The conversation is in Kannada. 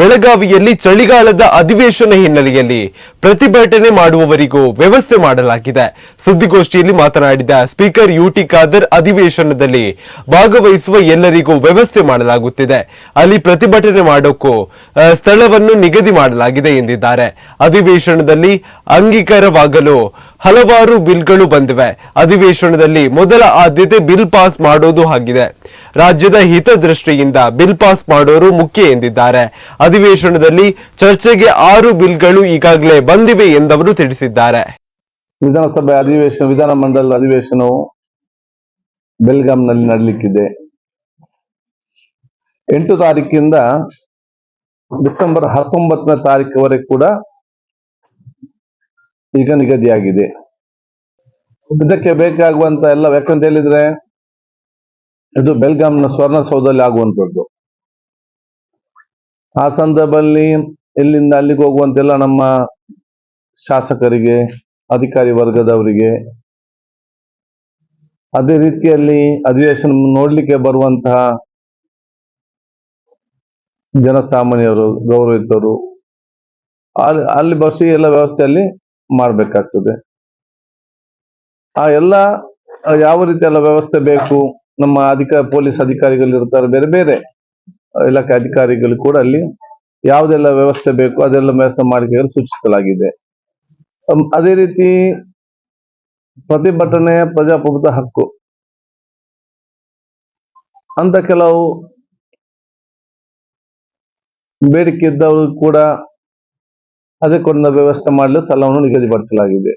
ಬೆಳಗಾವಿಯಲ್ಲಿ ಚಳಿಗಾಲದ ಅಧಿವೇಶನ ಹಿನ್ನೆಲೆಯಲ್ಲಿ ಪ್ರತಿಭಟನೆ ಮಾಡುವವರಿಗೂ ವ್ಯವಸ್ಥೆ ಮಾಡಲಾಗಿದೆ. ಸುದ್ದಿಗೋಷ್ಠಿಯಲ್ಲಿ ಮಾತನಾಡಿದ ಸ್ಪೀಕರ್ ಯುಟಿ ಖಾದರ್, ಅಧಿವೇಶನದಲ್ಲಿ ಭಾಗವಹಿಸುವ ಎಲ್ಲರಿಗೂ ವ್ಯವಸ್ಥೆ ಮಾಡಲಾಗುತ್ತಿದೆ. ಅಲ್ಲಿ ಪ್ರತಿಭಟನೆ ಮಾಡೋಕ್ಕೂ ಸ್ಥಳವನ್ನು ನಿಗದಿ ಮಾಡಲಾಗಿದೆ ಎಂದಿದ್ದಾರೆ. ಅಧಿವೇಶನದಲ್ಲಿ ಅಂಗೀಕಾರವಾಗಲು ಹಲವಾರು ಬಿಲ್ಗಳು ಬಂದಿವೆ. ಅಧಿವೇಶನದಲ್ಲಿ ಮೊದಲ ಆದ್ಯತೆ ಬಿಲ್ ಪಾಸ್ ಮಾಡೋದು ಆಗಿದೆ. ರಾಜ್ಯದ ಹಿತದೃಷ್ಟಿಯಿಂದ ಬಿಲ್ ಪಾಸ್ ಮಾಡೋರು ಮುಖ್ಯ ಎಂದಿದ್ದಾರೆ. ಅಧಿವೇಶನದಲ್ಲಿ ಚರ್ಚೆಗೆ ಆರು ಬಿಲ್ಗಳು ಈಗಾಗಲೇ ಬಂದಿವೆ ಎಂದವರು ತಿಳಿಸಿದ್ದಾರೆ. ವಿಧಾನಸಭೆ ಅಧಿವೇಶನ, ವಿಧಾನ ಮಂಡಲ ಅಧಿವೇಶನವು ಬೆಲ್ಗಾಂನಲ್ಲಿ ನಡೆಯಲಿಕ್ಕಿದೆ ಎಂಟು ತಾರೀಕಿಂದ ಡಿಸೆಂಬರ್ ಹತ್ತೊಂಬತ್ತನೇ ತಾರೀಕುವರೆಗೆ ಕೂಡ ಈಗ ನಿಗದಿಯಾಗಿದೆ. ಇದಕ್ಕೆ ಬೇಕಾಗುವಂತ ಎಲ್ಲ ಯಾಕಂತ ಹೇಳಿದ್ರೆ, ಇದು ಬೆಲ್ಗಾಂನ ಸ್ವರ್ಣಸೌಧದಲ್ಲಿ ಆಗುವಂಥದ್ದು. ಆ ಸಂದರ್ಭದಲ್ಲಿ ಇಲ್ಲಿಂದ ಅಲ್ಲಿಗೆ ಹೋಗುವಂತೆಲ್ಲ ನಮ್ಮ ಶಾಸಕರಿಗೆ, ಅಧಿಕಾರಿ ವರ್ಗದವರಿಗೆ, ಅದೇ ರೀತಿಯಲ್ಲಿ ಅಧಿವೇಶನ ನೋಡ್ಲಿಕ್ಕೆ ಬರುವಂತಹ ಜನಸಾಮಾನ್ಯರು ಗೌರವಿತರು ಅಲ್ಲಿ ಅಲ್ಲಿ ಬಸ್ಸಿಗೆ ಎಲ್ಲ ವ್ಯವಸ್ಥೆಯಲ್ಲಿ ಮಾಡಬೇಕಾಗ್ತದೆ. ಆ ಎಲ್ಲ ಯಾವ ರೀತಿ ಎಲ್ಲ ವ್ಯವಸ್ಥೆ ಬೇಕು? ನಮ್ಮ ಅಧಿಕಾರಿ ಪೊಲೀಸ್ ಅಧಿಕಾರಿಗಳು ಇರ್ತಾರೆ, ಬೇರೆ ಬೇರೆ ಇಲಾಖೆ ಅಧಿಕಾರಿಗಳು ಕೂಡ ಅಲ್ಲಿ ಯಾವುದೆಲ್ಲ ವ್ಯವಸ್ಥೆ ಬೇಕು, ಅದೆಲ್ಲ ವ್ಯವಸ್ಥೆ ಮಾಡಿಕೊಳ್ಳಲು ಸೂಚಿಸಲಾಗಿದೆ. ಅದೇ ರೀತಿ ಪ್ರತಿಭಟನೆ ಪ್ರಜಾಪ್ರಭುತ್ವ ಹಕ್ಕು. ಅಂತ ಕೆಲವು ಬೇಡಿಕೆ ಇದ್ದವರು ಕೂಡ ಅದಕ್ಕೊಂದು ವ್ಯವಸ್ಥೆ ಮಾಡಲು ಸ್ಥಳವನ್ನು ನಿಗದಿಪಡಿಸಲಾಗಿದೆ.